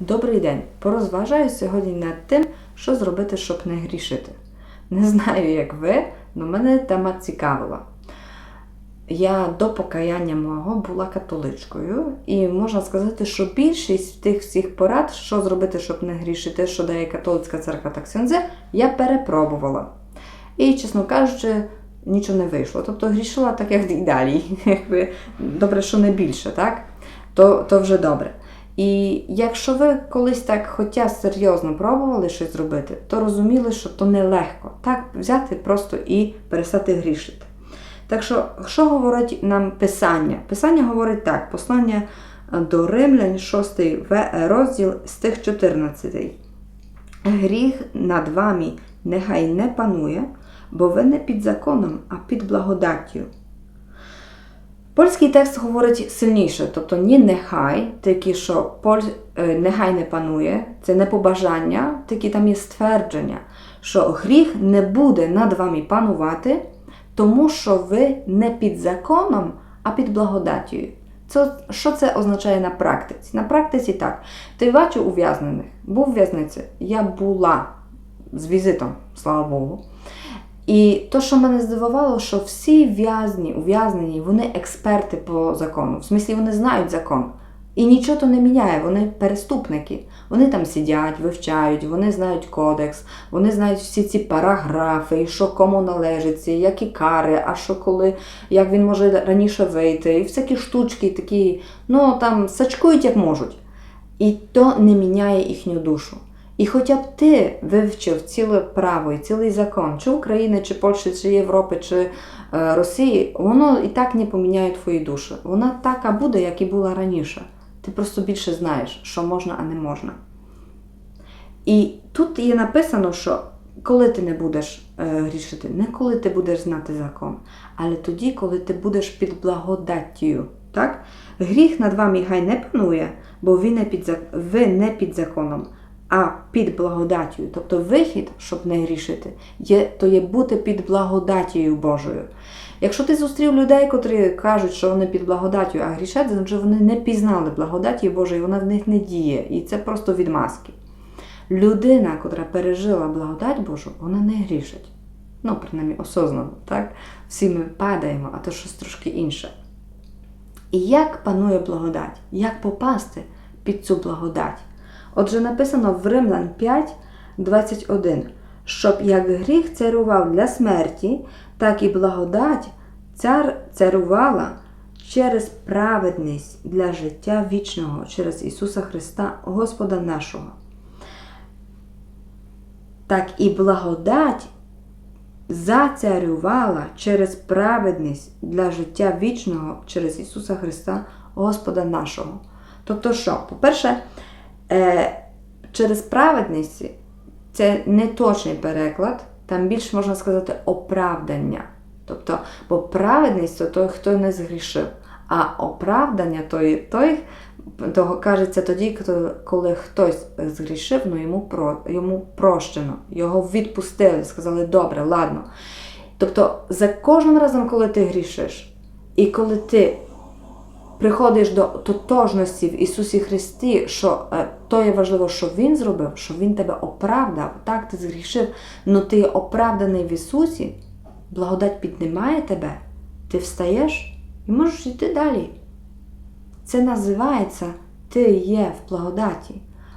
Добрий день! Порозважаю сьогодні над тим, що зробити, щоб не грішити. Не знаю, як ви, але мене тема цікавила. Я до покаяння мого була католичкою, і можна сказати, що більшість тих всіх порад, що зробити, щоб не грішити, що дає католицька церква та ксьондзе, я перепробувала. І, чесно кажучи, нічого не вийшло. Тобто грішила так, як і далі. Добре, що не більше, так? То, то вже добре. І якщо ви колись так, хоча серйозно пробували щось зробити, то розуміли, що то нелегко. Так взяти просто і перестати грішити. Так що, що говорить нам Писання? Писання говорить так: послання до Римлян, 6 розділ стих 14. Гріх над вами нехай не панує, бо ви не під законом, а під благодаттю. Польський текст говорить сильніше, тобто ні нехай, тільки що поль, е, нехай не панує, це не побажання, тільки там є ствердження, що гріх не буде над вами панувати, тому що ви не під законом, а під благодаттю. Це, що це означає на практиці? На практиці так. Ти бачив ув'язнених, був в'язниці, я була з візитом, слава Богу. І то, що мене здивувало, що всі в'язні, ув'язнені, вони експерти по закону. В смислі, вони знають закон. І нічого то не міняє, вони переступники. Вони там сидять, вивчають, вони знають кодекс, вони знають всі ці параграфи, і що кому належить, які кари, а що коли, як він може раніше вийти, і всякі штучки такі, ну там сачкують як можуть. І то не міняє їхню душу. І хоча б ти вивчив ціле право і цілий закон, чи України, чи Польщі, чи Європи, чи е, Росії, воно і так не поміняє твою душу. Вона така буде, як і була раніше. Ти просто більше знаєш, що можна, а не можна. І тут є написано, що коли ти не будеш е, грішити, не коли ти будеш знати закон, але тоді, коли ти будеш під благодаттю. Так? Гріх над вами хай не панує, бо ви не під, ви не під законом, а під благодаттю. Тобто вихід, щоб не грішити, є, то є бути під благодаттю Божою. Якщо ти зустрів людей, котрі кажуть, що вони під благодаттю, а грішать, значить вони не пізнали благодаті Божої, вона в них не діє. І це просто відмазки. Людина, котра пережила благодать Божу, вона не грішить. Ну, принаймні, осознано, так? Всі ми падаємо, а то щось трошки інше. І як панує благодать? Як попасти під цю благодать? Отже, написано в Римлян 5, 21, щоб як гріх царював для смерті, так і благодать цар царювала через праведність для життя вічного, через Ісуса Христа, Господа нашого. Так і благодать зацарювала через праведність для життя вічного через Ісуса Христа, Господа нашого. Тобто що? По-перше, е, через праведність це не точний переклад, там більше можна сказати оправдання. Тобто, бо праведність то той, хто не згрішив, а оправдання той, той того кажеться тоді, коли хтось згрішив, ну йому, про, йому прощено, його відпустили, сказали, добре, ладно. Тобто, за кожним разом, коли ти грішиш, і коли ти приходиш до тотожності в Ісусі Христі, що е, то є важливо, що Він зробив, що Він тебе оправдав, так ти згрішив, але ти є оправданий в Ісусі, благодать піднімає тебе, ти встаєш і можеш йти далі. Це називається ти є в благодаті.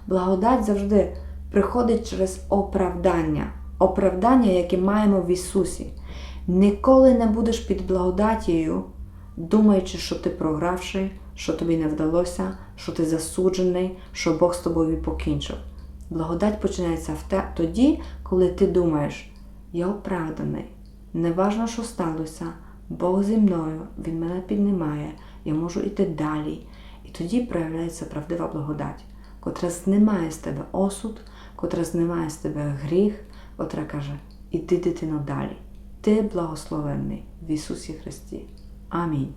Благодать завжди приходить через оправдання. Оправдання, яке маємо в Ісусі. Ніколи не будеш під благодатією, думаючи, що ти програвший, що тобі не вдалося, що ти засуджений, що Бог з тобою покінчив. Благодать починається в те, тоді, коли ти думаєш, я оправданий. Неважно, що сталося, Бог зі мною, Він мене піднімає, я можу йти далі. І тоді проявляється правдива благодать, котра знімає з тебе осуд, котра знімає з тебе гріх, котра каже: Іди, дитино, далі. Ти благословенний в Ісусі Христі. Амінь.